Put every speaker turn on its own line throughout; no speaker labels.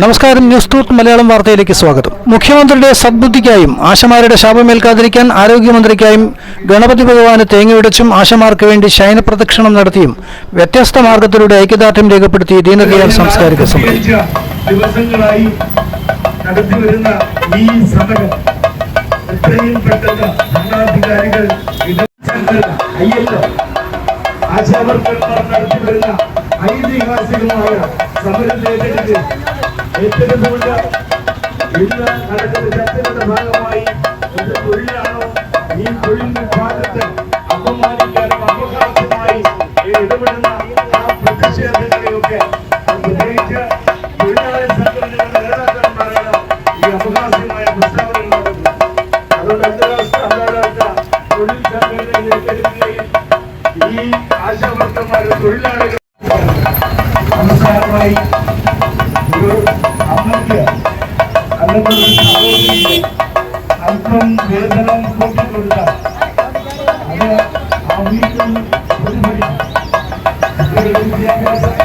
നമസ്കാരം. News tooth Malayalam വാർത്തയിലേക്ക് സ്വാഗതം. മുഖ്യമന്ത്രിയുടെ സദ്ബുദ്ധിക്കായും ആശമാരുടെ ശാപമേൽക്കാതിരിക്കാൻ ആരോഗ്യമന്ത്രിക്കായും ഗണപതി ഭഗവാന് തേങ്ങയുടച്ചും ആശമാർക്ക് വേണ്ടി ശയനപ്രദക്ഷിണം നടത്തിയും വ്യത്യസ്ത മാർഗത്തിലൂടെ ഐക്യദാർഢ്യം രേഖപ്പെടുത്തി ദീനദയാൽ സാംസ്കാരിക സമിതി
ദിവസങ്ങളായി നടത്തിവരുന്ന ഈ സമരം എത്രയും പെട്ടെന്ന് ഭരണാധികാരികൾ ഇടപെടൽ അയ്യല്ലോ ആശാവർക്കന്മാർ നടത്തിവരുന്ന ഐതിഹാസികമായ സമരത്തിലേക്ക് ഏറ്റെടുത്തുകൊണ്ട് ഇന്ന് നടക്കുന്ന ചർച്ചകളുടെ ഭാഗമായി ഒരു തൊഴിലാണോ? ഈ തൊഴിൽ വിഭാഗത്തെ അപമാനിക്കാനും അപകാശമായി ഇടപെടുന്ന ആ പ്രതിഷേധങ്ങളെയൊക്കെ പ്രത്യേകിച്ച് തൊഴിലാളി സംഘടനകളുടെ നേതാക്കന്മാരാണ് ഈ അപഹാസ്യമായ പ്രസ്താവനകൾ നടത്തുന്നത്. അതുകൊണ്ട് അന്താരാഷ്ട്ര അന്താരാഷ്ട്ര തൊഴിൽ ഏറ്റെടുക്കുകയും ഈ ആശാവർക്കന്മാരുടെ തൊഴിലാളികൾ അല്പം വേതനം കൂട്ടിക്കൊടുത്താൽ അത് ആ വീട്ടിൽ ഒരു വഴി കുട്ടികളുടെ വിദ്യാഭ്യാസം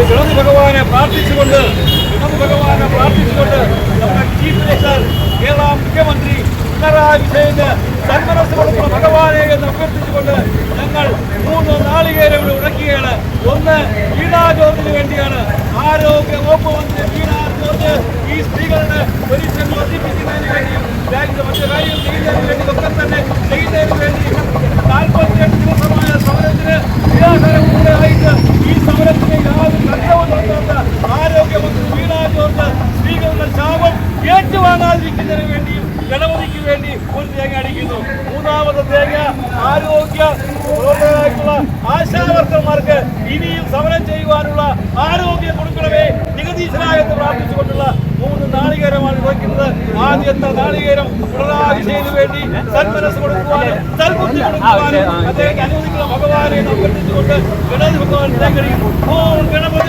ഗണപതി ഭഗവാനെ പ്രാർത്ഥിച്ചുകൊണ്ട് ഗണപതി ഭഗവാനെ പ്രാർത്ഥിച്ചുകൊണ്ട് നമ്മുടെ ചീഫ് മിനിസ്റ്റർ കേരള മുഖ്യമന്ത്രി പിണറായി വിജയന് സന്മനസ് കൊടുക്കുന്ന ഭഗവാനെ എന്ന് അഭ്യർത്ഥിച്ചുകൊണ്ട് ഞങ്ങൾ മൂന്ന് നാളികേരം ഇവിടെ ഉടക്കുകയാണ് ഒന്ന് വീണാ ജോർജിന് വേണ്ടിയാണ്. ആരോഗ്യ വകുപ്പ് മന്ത്രി വീണാ ജോർജ് ഈ സ്ത്രീകളുടെ പരീക്ഷ വർദ്ധിപ്പിക്കുന്നതിന് വേണ്ടിയും രാജ്യത്തെ മറ്റു കാര്യം ചെയ്യുന്നതിന് വേണ്ടി ഇനിയും സമരം ചെയ്യുവാനുള്ള ആരോഗ്യം കൊടുക്കണമേ. നികുതീശനായ എന്ന് പ്രാർത്ഥിച്ചുകൊണ്ടുള്ള മൂന്ന് നാളികേരമാണ് വയ്ക്കുന്നത് ആദ്യത്തെ നാളികേരം പിണറായി വേണ്ടി സന്മനസ് കൊടുക്കുവാനും സൽബുദ്ധി കൊടുക്കുവാനും അദ്ദേഹത്തെ അനുവദിക്കുന്ന ഭഗവാനെ അഭ്യർത്ഥിച്ചുകൊണ്ട് ഗണപതി ഭഗവാൻ തേങ്ങടിക്കും ഓം ഗണപതി